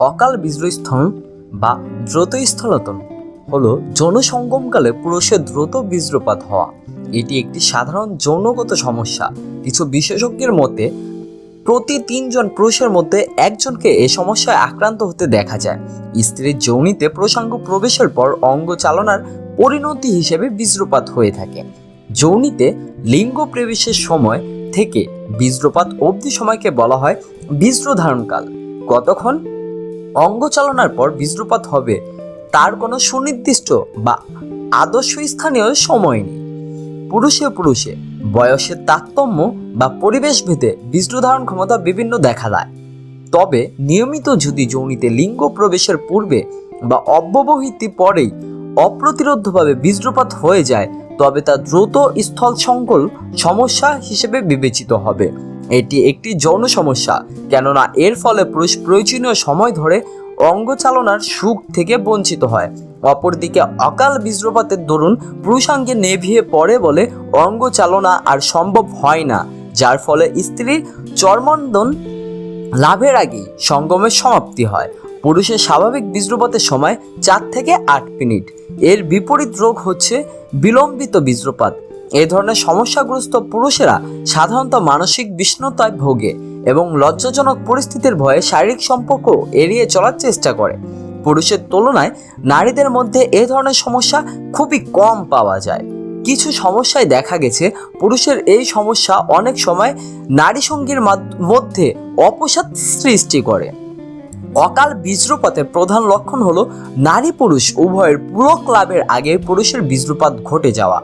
অকাল বীজস্থলন বা দ্রুত স্থলতন হলো যৌন সঙ্গমকালে পুরুষের দ্রুত বীজ্রপাত হওয়া। এটি একটি সাধারণ যৌনগত সমস্যা। কিছু বিশেষজ্ঞের মতে, প্রতি তিনজন পুরুষের মধ্যে একজনকে এ সমস্যায় আক্রান্ত হতে দেখা যায়। স্ত্রীর যৌনিতে প্রসঙ্গ প্রবেশের পর অঙ্গ চালনার পরিণতি হিসেবে বীজ্রপাত হয়ে থাকে। যৌনিতে লিঙ্গ প্রবেশের সময় থেকে বীজ্রপাত অবধি সময়কে বলা হয় বীজ্র ধারণকাল কতক্ষণ? অঙ্গ চালনার পর বীজ্রপাত হবে। তার কোনো সুনির্দিষ্ট বা আদর্শ স্থানীয় সময় নেই। পুরুষে পুরুষে, বয়সের তারতম্য বা পরিবেশ ভেদে বীজ্র ধারণ ক্ষমতা বিভিন্ন দেখা দেয়। তবে নিয়মিত যদি যৌনিতে লিঙ্গ প্রবেশের পূর্বে বা অব্যবহিতি পরেই অপ্রতিরোধ্যভাবে বীজ্রপাত হয়ে যায়, তবে তা দ্রুত স্থল সংকল সমস্যা হিসেবে বিবেচিত হবে। এটি একটি যৌন সমস্যা, কেননা এর ফলে পুরুষ প্রয়োজনীয় সময় ধরে অঙ্গ চালনার সুখ থেকে বঞ্চিত হয়। অপরদিকে অকাল বীজ্রপাতের দরুন পুরুষাঙ্গে নেভিয়ে পড়ে বলে অঙ্গ চালনা আর সম্ভব হয় না, যার ফলে স্ত্রীর চর্মন্দন লাভের আগেই সঙ্গমের সমাপ্তি হয়। পুরুষের স্বাভাবিক বীজ্রপাতের সময় চার থেকে আট মিনিট। এর বিপরীত রোগ হচ্ছে বিলম্বিত বীজ্রপাত এ ধরনের সমস্যাগ্রস্ত পুরুষেরা সাধারণত মানসিক বিষ্ণতায় ভোগে এবং লজ্জাজনক পরিস্থিতির ভয়ে শারীরিক সম্পর্ক এড়িয়ে চলার চেষ্টা করে। পুরুষের তুলনায় নারীদের মধ্যে এ ধরনের সমস্যা খুবই কম পাওয়া যায়। কিছু সমস্যায় দেখা গেছে, পুরুষের এই সমস্যা অনেক সময় নারী সঙ্গীর মধ্যে অপসাদ সৃষ্টি করে। অকাল বীজ্রপাতের প্রধান লক্ষণ হলো নারী পুরুষ, উভয়ের পুরো ক্লাবের আগে পুরুষের বীজ্রপাত ঘটে যাওয়া।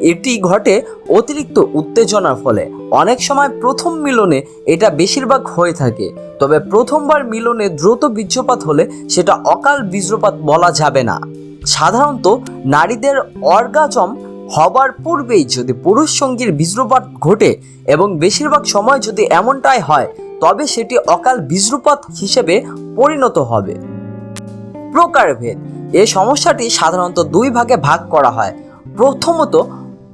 এটি ঘটে অতিরিক্ত উত্তেজনার ফলে। অনেক সময় প্রথম মিলনে এটা বেশিরভাগ হয়ে থাকে, তবে প্রথমবার মিলনে দ্রুত বীর্যপাত হলে সেটা অকাল বীজ্রপাত বলা যাবে না। সাধারণত নারীদের অর্গাজম হবার পূর্বেই যদি পুরুষ সঙ্গীর বীজ্রপাত ঘটে এবং বেশিরভাগ সময় যদি এমনটাই হয় তবে সেটি অকাল বীজ্রপাত হিসেবে পরিণত হবে। প্রকারভেদ। এ সমস্যাটি সাধারণত দুই ভাগে ভাগ করা হয়। প্রথমত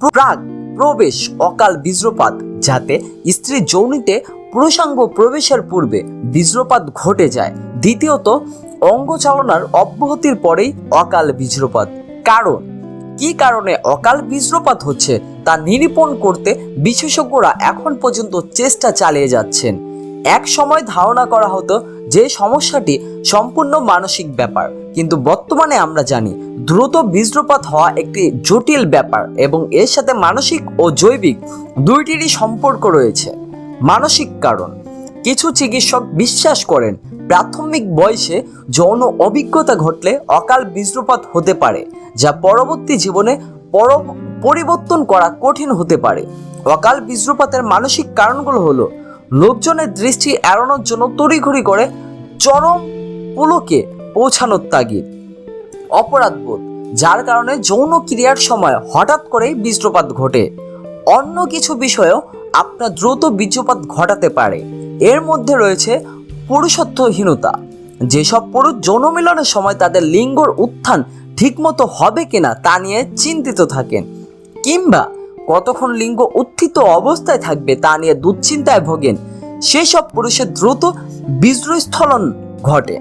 প্রাক প্রবেশ অকাল বীজ্রপাত, যাতে স্ত্রী যৌনিতে পুরুষাঙ্গ প্রবেশের পূর্বে বীজ্রপাত ঘটে যায়। দ্বিতীয়ত অঙ্গ চালনার অব্যাহতির পরেই অকাল বীজ্রপাত। কারণ, কি কারণে অকাল বীজ্রপাত হচ্ছে তা নিরূপণ করতে বিশেষজ্ঞরা এখন পর্যন্ত চেষ্টা চালিয়ে যাচ্ছেন। এক সময় ধারণা করা হতো যে সমস্যাটি সম্পূর্ণ মানসিক ব্যাপার। কিন্তু বর্তমানে আমরা জানি, দ্রুত বীজ্রপাত হওয়া একটি জটিল ব্যাপার এবং এর সাথে মানসিক ও জৈবিক দুইটিরই সম্পর্ক রয়েছে। মানসিক কারণ, কিছু চিকিৎসক বিশ্বাস করেন, প্রাথমিক বয়সে যৌন অভিজ্ঞতা ঘটলে অকাল বীজ্রপাত হতে পারে, যা পরবর্তী জীবনে পর পরিবর্তন করা কঠিন হতে পারে। অকাল বীজ্রপাতের মানসিক কারণগুলো হলো লোকজনের দৃষ্টি এড়ানোর জন্য তড়িঘড়ি করে চরম পুলকে পৌঁছানোর তাগিদ। অপরাধবোধ, যার কারণে যৌন ক্রিয়ার সময় হঠাৎ করেই বীজ্রপাত ঘটে। অন্য কিছু বিষয়েও আপনার দ্রুত বীর্যপাত ঘটাতে পারে। এর মধ্যে রয়েছে পুরুষত্বহীনতা। যেসব পুরুষ যৌন মিলনের সময় তাদের লিঙ্গর উত্থান ঠিকমতো হবে কিনা তা নিয়ে চিন্তিত থাকেন, কিংবা কতক্ষণ লিঙ্গ উত্থিত অবস্থায় থাকবে তা নিয়ে দুশ্চিন্তায় ভোগেন। সেসব পুরুষের দ্রুত বীজ্রস্থলন ঘটে।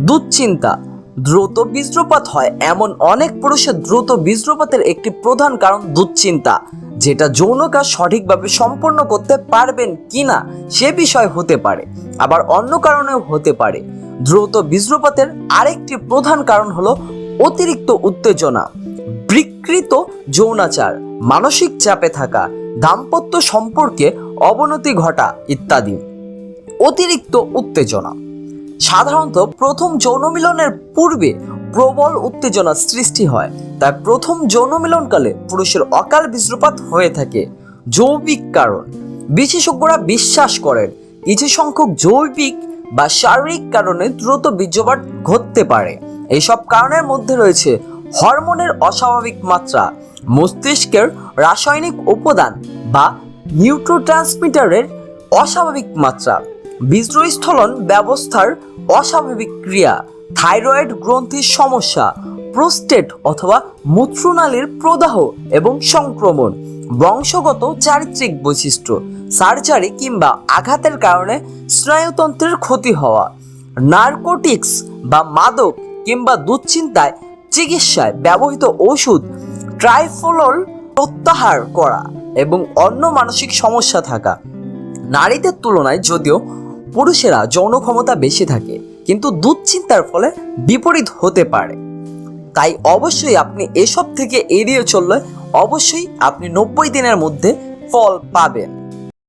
দুশ্চিন্তা। দ্রুত বীজ্রপাত হয় এমন অনেক পুরুষের দ্রুত বীজ্রপাতের একটি প্রধান কারণ দুশ্চিন্তা, যেটা যৌন কাজ সঠিকভাবে সম্পন্ন করতে পারবেন কিনা সে বিষয় হতে পারে, আবার অন্য কারণেও হতে পারে। দ্রুত বীজ্রপাতের আরেকটি প্রধান কারণ হলো অতিরিক্ত উত্তেজনা। বিকৃত যৌনাচার। মানসিক চাপে থাকা, দাম্পত্য সম্পর্কে অবনতি ঘটা ইত্যাদি। অতিরিক্ত উত্তেজনা। সাধারণত প্রথম যৌন মিলনের পূর্বে প্রবল উত্তেজনা সৃষ্টি হয়। তাই প্রথম যৌন মিলনকালে পুরুষের অকাল বীজ্রপাত হয়ে থাকে জৈবিক কারণ। বিশেষজ্ঞরা বিশ্বাস করেন, কিছু সংখ্যক জৈবিক বা শারীরিক কারণে দ্রুত বীর্যপাত ঘটতে পারে। এইসব কারণের মধ্যে রয়েছে হরমোনের অস্বাভাবিক মাত্রা মস্তিষ্কের রাসায়নিক উপাদান বা নিউট্রোট্রান্সমিটারের অস্বাভাবিক মাত্রা বীজস্থলন ব্যবস্থার অস্বাভাবিক ক্রিয়া, থাইরয়েড গ্রন্থির সমস্যা, প্রোস্টেট অথবা মূত্রনালীর প্রদাহ এবং সংক্রমণ, বংশগত চারিত্রিক বৈশিষ্ট্য, সার্জারি কিংবা আঘাতের কারণে স্নায়ুতন্ত্রের ক্ষতি হওয়া, নার্কোটিক্স বা মাদক কিংবা দুশ্চিন্তায় চিকিৎসায় ব্যবহৃত ওষুধ ট্রাইফোলল প্রত্যাহার করা এবং অন্য মানসিক সমস্যা থাকা। নারীদের তুলনায় যদিও পুরুষেরা যৌন ক্ষমতা বেশি থাকে, কিন্তু দুশ্চিন্তার ফলে বিপরীত হতে পারে। তাই অবশ্যই আপনি এসব থেকে এড়িয়ে চললে অবশ্যই আপনি নব্বই দিনের মধ্যে ফল পাবেন।